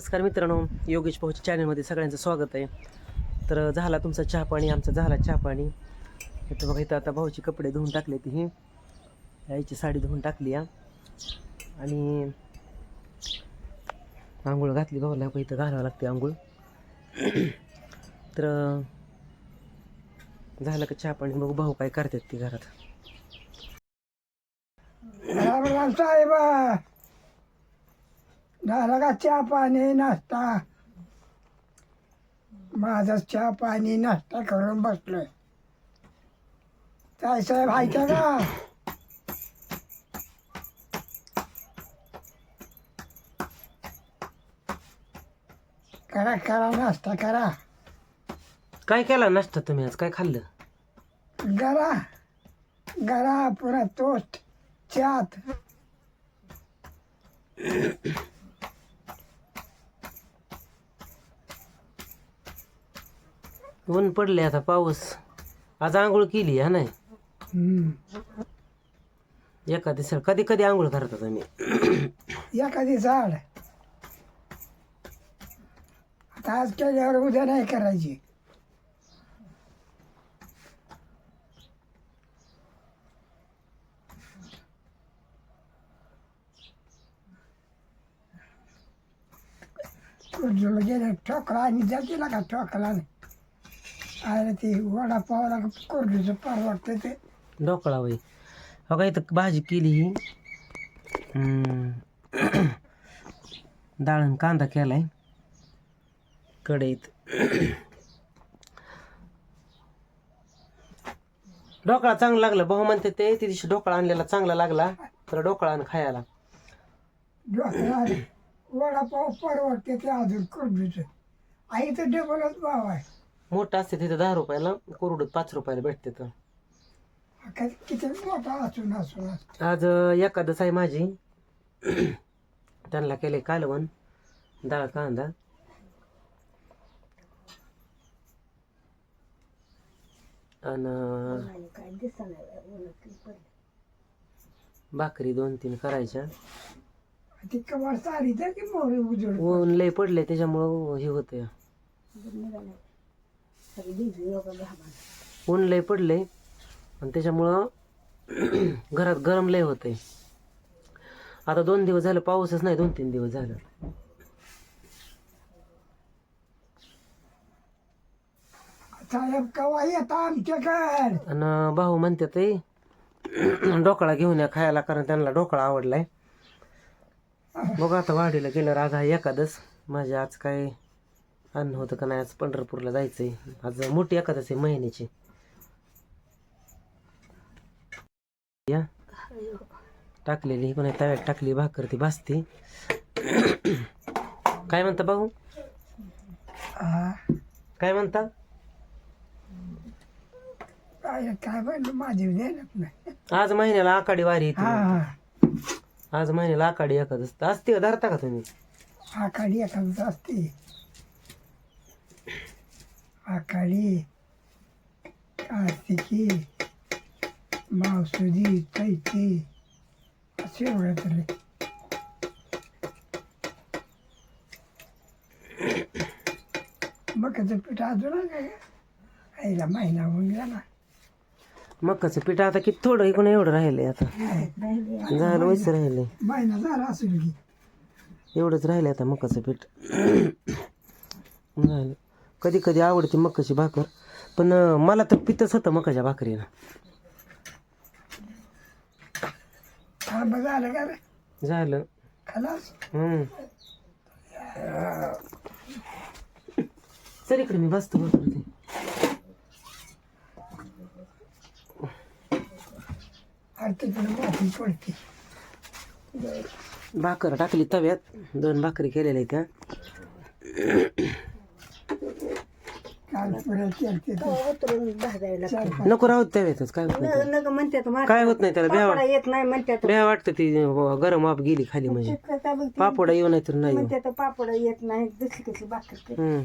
नमस्कार मित्रांनो योगेश भाऊच्या चॅनलमध्ये सगळ्यांचं स्वागत आहे. तर झाला तुमचा चहा पाणी आमचा झाला चहा पाणी. तर बघा इथं आता भाऊची कपडे धुवून टाकले ती ही. आईची साडी धुवून टाकली या. आणि आंघोळ घातली भाऊला बघा इथं घालावं लागते आंघोळ. तर झालं का चहा पाणी? बघू भाऊ काय करतात ते घरात. झाला का चहा पाणी नाश्ता. माझा चहा पाणी नाश्ता करून बसलोय. काय साहेब ऐका का करा करा नाश्ता करा. काय केला नाश्ता तुम्ही आज? काय खाल्लं? गरा गरा पुरा टोस्ट चात ऊन पडले आता पाऊस. आज आंघोळ केली हा नाही. एका दिवसा कधी कधी आंघोळ करता तुम्ही? एखादी झाड आता आज केल्यावर उद्या नाही करायची. गेलं ठोकला आणि जातीला का ठोकला अरे ते वडापावला कुरडूचं परवडतं ते. ढोकळा वय बघा इथं भाजी केली ही. हम्म. डाळ आणि कांदा केलाय. कढईत. ढोकळा चांगला लागला. भाऊ म्हणते ते त्या दिवशी ढोकळा आणलेला चांगला लागला. तर ढोकळा आणि खायला. डोक्याला वडापाव परवडते ते अजून कुरडूचं. आई तर डबलच भाव आहे. मोठं असते तिथं दहा रुपयाला कोरडूत पाच रुपयाला भेटते तर. काय किती मोठा असून असून असतो. आज एकादश आहे माझी. त्यांना केले कालवण डाळ कांदा. आणि भाकरी दोन तीन करायच्या. ती कवर सारी तर की मोरे उजड ऊन लय पडले त्याच्यामुळं हे होतं ऊन लय पडले आणि त्याच्यामुळं घरात गरम लय होतंय. आता दोन दिवस झालं पाऊसच नाही दोन तीन दिवस झालं. साहेब कवा येता आमच्याकडे? आणि भाऊ म्हणते ते ढोकळा घेऊन या खायला कारण त्यांना ढोकळा आवडलाय. बघा आता वाडीला गेल्यावर आज आहे एकादस. माझे आज काय अन्न होतं का नाही? आज पंढरपूरला जायचंय. आज मोठी एकादस आहे महिन्याची. या. टाकलेली कोणी तव्यात टाकली भाकर ती भाजती. काय म्हणता भाऊ? काय म्हणता? काय म्हणलं? माझी नाही. आज महिन्याला आकाडी वारी येते आज महिन्याला आकाडी एकादस असते का? धरता का तुम्ही? आखाडी एखादं असते. आखाडी कार्तिकी मावसुदी चैती असे एवढं तरी मग त्याचं पीठ अजून काय आईला महिना होऊन गेला. मकाचं पीठ आता किती थोडं इकडून एवढं राहिलंय आता. झालं वैसे राहिले महिना झाला असेल की. एवढंच राहिलं आता मकाचं पीठ. झालं. कधी कधी आवडते मकाची भाकर पण मला तर पितच होतं मकाच्या भाकरीनं. झालं का रे? झालं. खलास? हम्म. सर इकडे मी बसतो भाकर ते आणि तिकडे माती पडते. भाकर टाकली तव्यात. दोन भाकरी केलेल्या त्या काल पुढे केलते ते. चार पाच नको राहू तव्यातच काय होत नाही त्याला. म्हणतात काय होत नाही त्याला भ्या वाट येत नाही म्हणतात भ्या वाटतं ती अं, गरम आप गेली खाली म्हणजे पापोडा येऊ नाही तर नाही येऊ. म्हणतात पापड येत नाही दुसरी कसली भाकर कर. हम्म.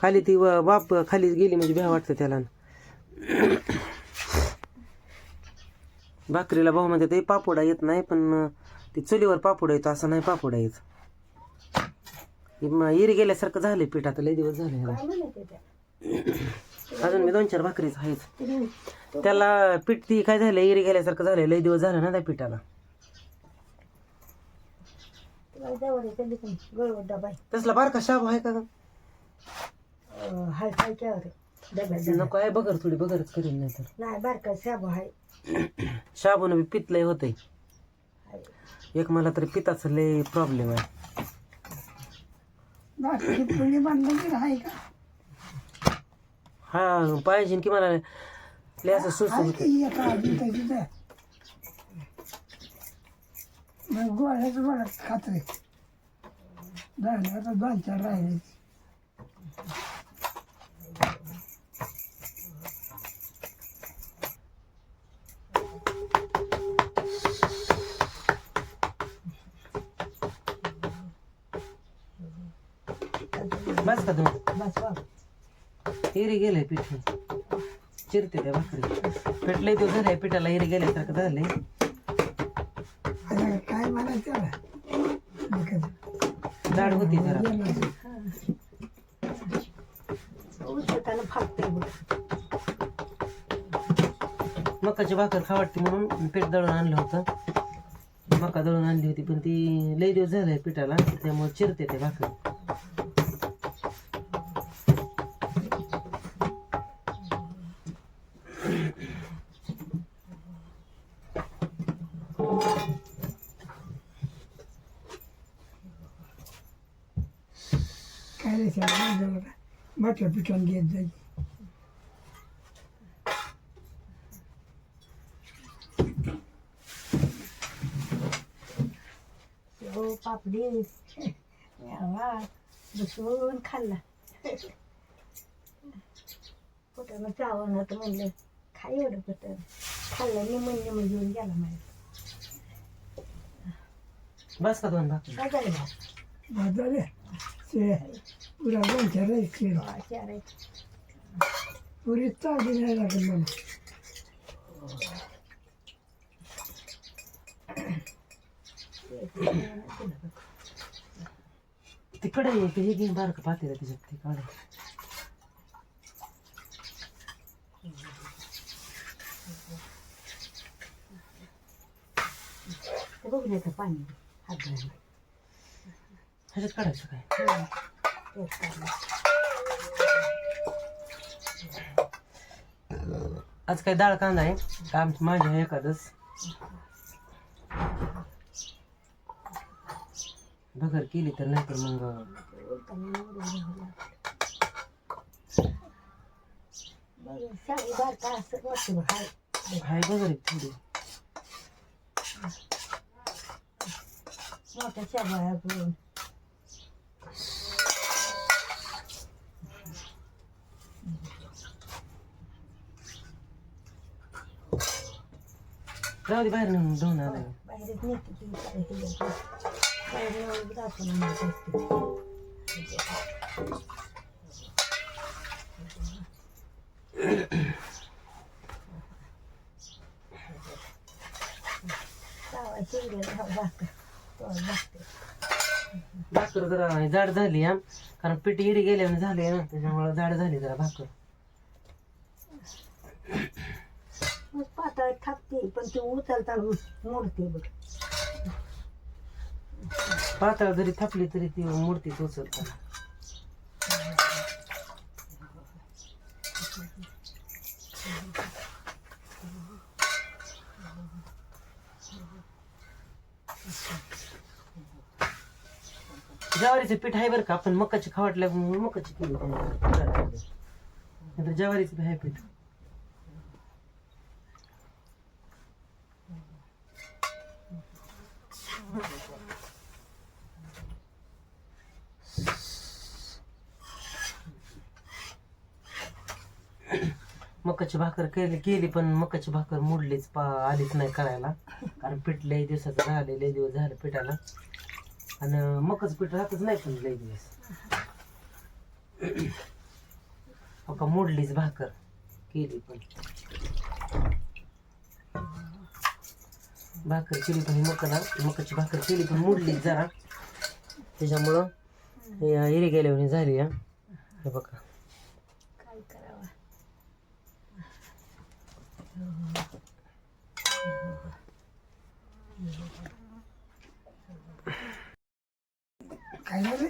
खाली ती व- बाप खाली गेली म्हणजे भ्या वाटतं त्याला भाकरीला भाऊ म्हणते ते पापोडा येत नाही पण ती चुलीवर पापोडा येतो असं नाही पापोडा येत म- इरी गेल्यासारखं झालंय पीठ आता लय दिवस झाले ह्याला. काय म्हणते त्या अजून मी दोन चार भाकरीच आहेच तरी त्याला पीठ ती काय झालं इरी गेल्यासारखं झालंय लय दिवस झालं ना त्या पिठाला. तसला बारका शाबू आहे का हाय. नको आहे बगर थोडी बगरच करेल नाही तर नाही बारका साबू आहे. शाबून बी पित्त लय होतंय. आहे. एक मला तरी पिताचं लय प्रॉब्लेम आहे बाकी पुणे बांधलं की आहे का हा पाहिजे की मला लय असं सुस्त आहे होतं. की एका आधी तिथं. मग गोळ्याच गोळ्या खाते झाले आता दोन चार राहिले बस का तुम्ही? बस बाबा हिरी गेलंय पीठ. चिरते त्या भाकरी. लय दिवस झालंय पिठाला हिरी गेल्यासारखं आता काय म्हणायचं. जाड होती जरा. मकाची भाकर खावडती म्हणून पीठ दळून आणलं होतं. मका दळून आणली होती पण ती लय दिवस झालंय पिठाला त्यामुळे चिरते ते भाकर. जरा मोठ्या पिठान घेत जाईल हो पापडी यावा बसून खाल्ला पोटानं चावण होतं म्हणलं खाय एवढं पोट खाल्लं निमन निमन घेऊन गेला माझ्या बस का दोन भाकर काय झालं बा? बाजारे ते पुरा दोन चार राहिले बा, चार आहे. पुरी चालली नाही लागेल मला तिकडे ते हे घेऊन बारक पाहते त्याच्यात ते काढ ते बघून येतं पाणी हात धुवायला. ह्याच्यात काढायचं काय हं. तेच काढलं. आज काही डाळ कांदा आहे. काम माझ्या एखादच भगर केली तर नाही तर मग हाय निवडून घ्यावं लागतं. बघ, शाळी बारका असं वाटतं बघ, हाय. हाय भगर आहे थोडी मोठ्या शाबाया करून जाऊ दे बाहेर नेऊन धुवून बाहेरच नेते काय बाहेर नेऊन जावा भाकर. भाकर जरा जाड झाली हा कारण पीठ इरी गेल्याने झाले ना त्याच्यामुळे जाड झाली जरा भाकर मग पातळ थापते पण ती उचलताना मोडते बघ. पातळ जरी थापली तरी ती मूर्ती उचलतात ज्वारीचं पीठ आहे बरं का? आपण मकाची खावटल्या मकाची केली ज्वारीचं आहे पीठ. मकाची भाकर केली केली पण मकाची भाकर मोडलीच पा आलीच नाही करायला. कारण पीठ लय दिवसाचं राहिले लय दिवस झालं पिठाला. आणि मकाचं पीठ राहतच नाही पण लय दिवस. हो मोडलीच भाकर केली पण. भाकर केली पण ही मकाला मकाची भाकर केली पण मोडलीच जरा. त्याच्यामुळं हिरी गेल्यावर झाली हा. हे बघा काय करावं काय झालं?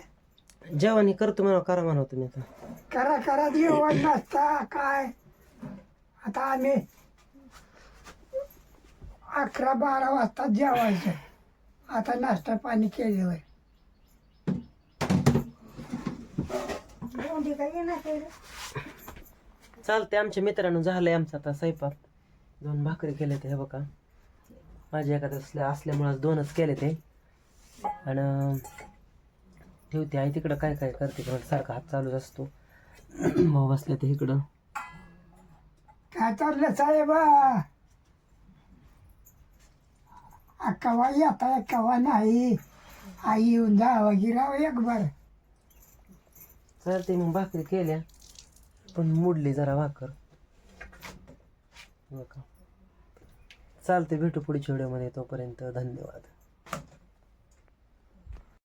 जेवण हे करतो म्हणा करा म्हणा तुम्ही आता. करा करा जेवण नसता काय? आता आम्ही अकरा बारा वाजता जेवायचं. आता नाश्ता पाणी ते रे? चालते आमच्या मित्रांनो झालंय आमचं आता स्वयंपाक. दोन भाकरी केले ते हे बघा. माझ्या एखाद्या असल्या असल्यामुळं दोनच केले ते. आणि ठेवते. आई तिकडं काय काय करते सारखा हात चालूच असतो. भाऊ बसले ते इकडं. काय चाललं साहेब? कवा येता कवा नाही. आई येऊन जावं गिरावं एक बार चालते मग भाकरी केल्या. पण मुडली जरा भाकर. बघा. चालते भेटू पुढच्या व्हिडिओमध्ये तोपर्यंत धन्यवाद.